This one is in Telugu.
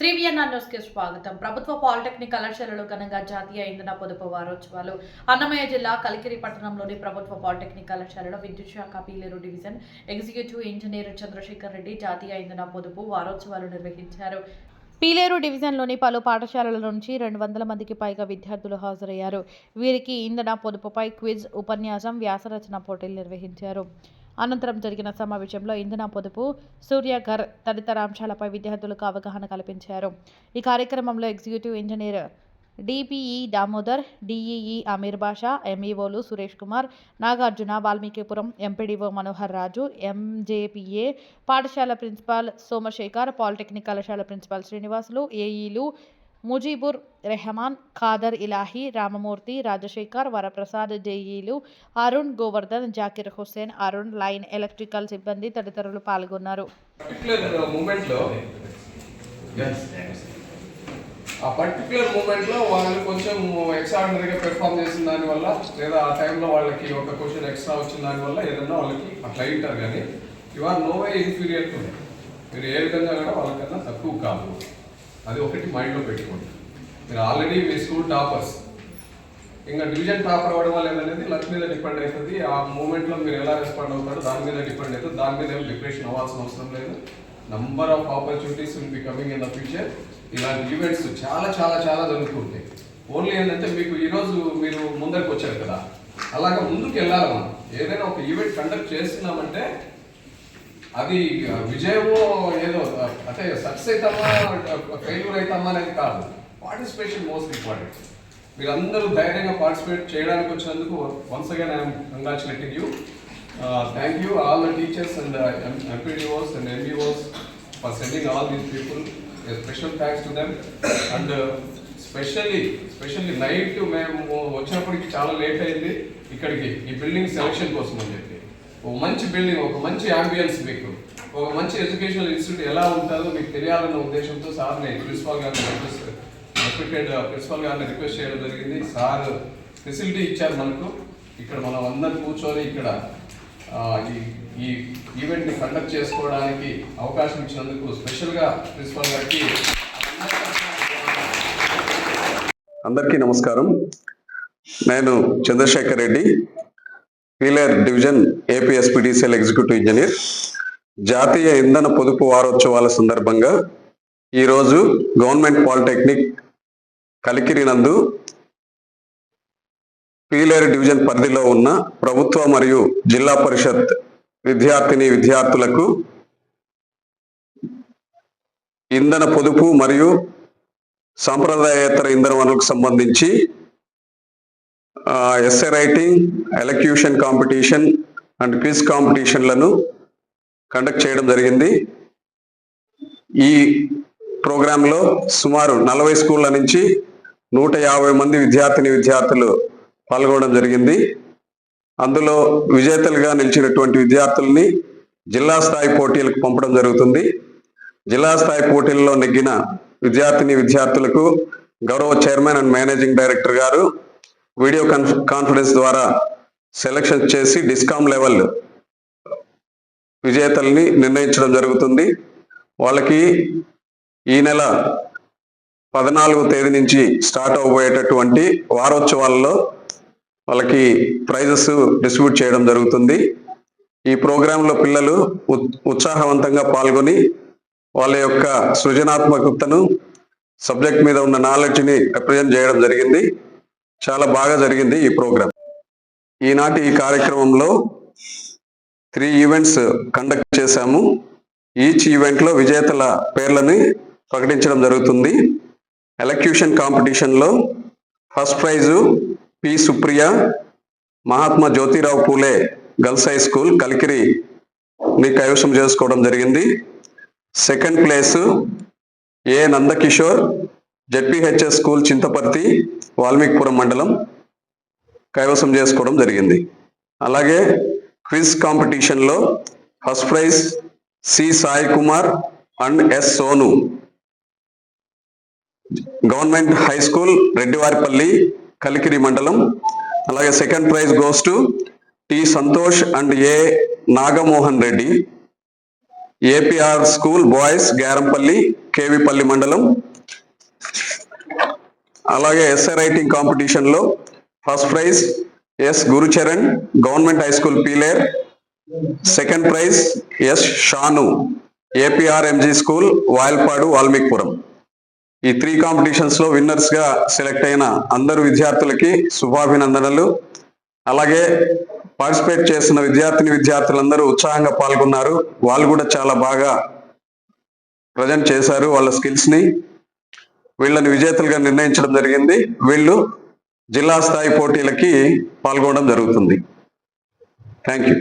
శ్రీ విఎన్ఆర్ న్యూస్కి స్వాగతం. ప్రభుత్వ పాలిటెక్నిక్ కళాశాలలో ఘనంగా జాతీయ ఇంధన పొదుపు వారోత్సవాలు. అన్నమయ్య జిల్లా కలికిరి పట్టణంలోని ప్రభుత్వ పాలిటెక్నిక్ కళాశాలలో విద్యుత్ శాఖ Pileru division executive engineer Chandrasekhar Reddy జాతీయ ఇంధన పొదుపు వారోత్సవాలు నిర్వహించారు. పీలేరు డివిజన్లోని పలు పాఠశాలల నుంచి రెండు వందల మందికి పైగా విద్యార్థులు హాజరయ్యారు. వీరికి ఇంధన పొదుపుపై క్విజ్ ఉపన్యాసం వ్యాసరచన పోటీలు నిర్వహించారు. అనంతరం జరిగిన సమావేశంలో ఇంధన పొదుపు సూర్యఘర్ తదితర అంశాలపై విద్యార్థులకు అవగాహన కల్పించారు. ఈ కార్యక్రమంలో executive engineer DPE Damodar DEE Amir Basha ఎంఈఓలు Suresh Kumar Nagarjuna Valmikipuram MPDO Manohar Raju MJPA పాఠశాల ప్రిన్సిపాల్ సోమశేఖర్ పాలిటెక్నిక్ కళాశాల ప్రిన్సిపాల్ శ్రీనివాసులు ఏఈలు ముజీబుర్ రెహమాన్ ఖాదర్ ఇలాహి రామమూర్తి రాజశేఖర్ వరప్రసాద్ జేఈలు అరుణ్ గోవర్ధన్ జాకిర్ హుస్సేన్ అరుణ్ లైన్ ఎలక్ట్రికల్ సిబ్బంది తదితరులు పాల్గొన్నారు. మూమెంట్లో ఆ పర్టికులర్ మూమెంట్లో వాళ్ళు కొంచెం ఎక్స్ట్రాడినరీగా పెర్ఫామ్ చేసిన దానివల్ల లేదా ఆ టైంలో వాళ్ళకి ఒక క్వశ్చన్ ఎక్స్ట్రా వచ్చిన దానివల్ల ఏదన్నా వాళ్ళకి అట్లా అయింటారు కానీ you are no way inferior to మీరు ఏ విధంగా కూడా వాళ్ళకన్నా తక్కువ కాదు. అది ఒకటి మైండ్లో పెట్టుకోండి. మీరు ఆల్రెడీ మీ స్కూల్ టాపర్స్. ఇంకా డివిజన్ టాపర్ అవ్వడం వల్ల ఏంటనేది లక్ మీద డిపెండ్ అవుతుంది ఆ మూమెంట్లో మీరు ఎలా రెస్పాండ్ అవుతారో దాని మీద డిపెండ్ అవుతుంది దాని మీద ఏం డిప్రెషన్ అవ్వాల్సిన అవసరం లేదు. Number of opportunities will be coming in the future. ఇలాంటి ఈవెంట్స్ చాలా చాలా చాలా జరుగుతుంటాయి ఓన్లీ ఏంటంటే మీకు ఈరోజు మీరు ముందరికి వచ్చారు కదా. అలాగా ముందుకు వెళ్ళాలి మనం. ఏదైనా ఒక ఈవెంట్ కండక్ట్ చేస్తున్నామంటే అది విజయమో ఏదో అంటే సక్సెస్ అవుతామా ఫెయిల్యూర్ అవుతామా అనేది కాదు. పార్టిసిపేషన్ మోస్ట్ ఇంపార్టెంట్ మీరందరూ ధైర్యంగా పార్టిసిపేట్ చేయడానికి వచ్చినందుకు once again I'm congratulating you thank you all the teachers and MPDOs and MBOs for sending all these people special thanks to them and specially specially night మేము వచ్చినప్పటికి చాలా లేట్ అయింది. ఇక్కడికి ఈ బిల్డింగ్ సెలక్షన్ కోసం అని చెప్పి. ఒక మంచి బిల్డింగ్ ఒక మంచి అంబియన్స్ మీకు. ఒక మంచి ఎడ్యుకేషనల్ ఇన్స్టిట్యూట్ ఎలా ఉంటుందో మీకు తెలియాలన్న ఉద్దేశంతో సార్ నేను ప్రిన్సిపాల్ గారిని రిక్వెస్ట్ రెస్పెక్టెడ్ ప్రిన్సిపాల్ గారిని రిక్వెస్ట్ చేయడం జరిగింది. సార్ ఫెసిలిటీ ఇచ్చారు మనకు. ఇక్కడ మనం అందరం కూర్చొని ఇక్కడ ఈ ఈ ఈవెంట్ని కండక్ట్ చేసుకోవడానికి అవకాశం ఇచ్చినందుకు స్పెషల్గా ప్రిన్సిపాల్ గారికి అందరికీ నమస్కారం. నేను Chandrasekhar Reddy. Pileru division APSPDCL executive engineer జాతీయ ఇంధన పొదుపు వారోత్సవాల సందర్భంగా ఈరోజు గవర్నమెంట్ పాలిటెక్నిక్ కలికిరి నందు పీలేరు డివిజన్ పరిధిలో ఉన్న ప్రభుత్వ మరియు జిల్లా పరిషత్ విద్యార్థిని విద్యార్థులకు ఇంధన పొదుపు మరియు సాంప్రదాయేతర ఇంధన వనరులకు సంబంధించి essay writing elocution competition and quiz కాంపిటీషన్లను conduct చేయడం జరిగింది. ఈ ప్రోగ్రాంలో సుమారు నలభై స్కూళ్ళ నుంచి నూట యాభై మంది విద్యార్థిని విద్యార్థులు పాల్గొనడం జరిగింది. అందులో విజేతలుగా నిలిచినటువంటి విద్యార్థుల్ని జిల్లా స్థాయి పోటీలకు పంపడం జరుగుతుంది. జిల్లా స్థాయి పోటీల్లో నెగ్గిన విద్యార్థిని విద్యార్థులకు గౌరవ చైర్మన్ అండ్ మేనేజింగ్ డైరెక్టర్ గారు వీడియో కాన్ఫరెన్స్ ద్వారా సెలక్షన్ చేసి డిస్కామ్ లెవెల్ విజేతల్ని నిర్ణయించడం జరుగుతుంది. వాళ్ళకి ఈ నెల పద్నాలుగో తేదీ నుంచి స్టార్ట్ అవబోయేటటువంటి వారోత్సవాల్లో వాళ్ళకి ప్రైజెస్ డిస్ట్రిబ్యూట్ చేయడం జరుగుతుంది. ఈ ప్రోగ్రాంలో పిల్లలు ఉత్- ఉత్సాహవంతంగా పాల్గొని వాళ్ళ యొక్క సృజనాత్మకతను సబ్జెక్ట్ మీద ఉన్న నాలెడ్జ్ని రిప్రజెంట్ చేయడం జరిగింది. చాలా బాగా జరిగింది ఈ ప్రోగ్రాం. ఈనాటి ఈ కార్యక్రమంలో త్రీ ఈవెంట్స్ కండక్ట్ చేశాము. ఈచ్ ఈవెంట్లో విజేతల పేర్లని ప్రకటించడం జరుగుతుంది. ఎలక్యూషన్ కాంపిటీషన్లో first prize P Supriya Mahatma Jyotirao Phule girls high school Kalikiri ని కైవసం చేసుకోవడం జరిగింది. Second place A Nandakishore ZPHS school Chintaparthi Valmikipuram మండలం కైవసం చేసుకోవడం జరిగింది. అలాగే క్విజ్ కాంపిటీషన్లో first prize C Sai Kumar and S Sonu. Government high school Reddivaripalli Kalikiri మండలం. అలాగే second prize goes to T Santosh and A Nagamohan Reddy. APR school boys Gyarampalli KVPalli మండలం. అలాగే ఎస్ఐ రైటింగ్ కాంపిటీషన్లో first prize S Gurucharan government high school Pileru. Second prize S Shanu APRMG school Vayalpadu Valmikipuram. ఈ త్రీ కాంపిటీషన్స్లో విన్నర్స్గా సెలెక్ట్ అయిన అందరు విద్యార్థులకి శుభాభినందనలు. అలాగే పార్టిసిపేట్ చేసిన విద్యార్థిని విద్యార్థులందరూ ఉత్సాహంగా పాల్గొన్నారు. వాళ్ళు కూడా చాలా బాగా ప్రజెంట్ చేశారు వాళ్ళ స్కిల్స్ని. వీళ్ళని విజేతలుగా నిర్ణయించడం జరిగింది. వీళ్ళు జిల్లా స్థాయి పోటీలకి పాల్గొనడం జరుగుతుంది. Thank you